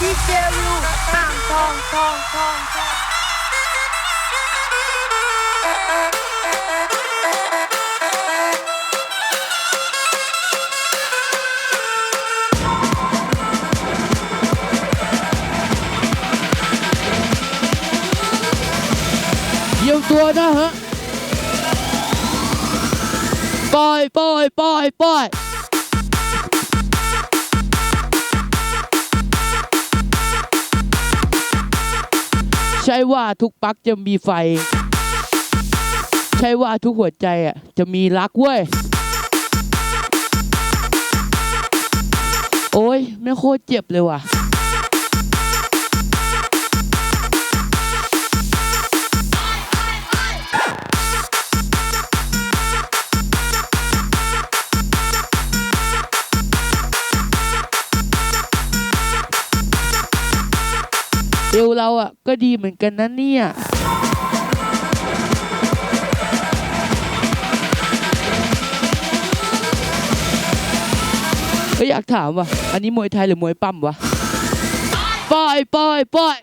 ดีเจวิวอ่างทองทองทองทองเยี่ยมตัวนะฮะปล่อยปล่อยปล่อยปล่อย ใช่ว่าทุกปลั๊กจะมีไฟ ใช่ว่าทุกหัวใจอะจะมีรักเว้ย โอ้ยไม่โคตรเจ็บเลยว่ะ เอวเราอะก็ดีเหมือนกันนะเนี่ย ก็อยากถามว่ะ อันนี้มวยไทยหรือมวยปั้มวะปล่อยปล่อยปล่อย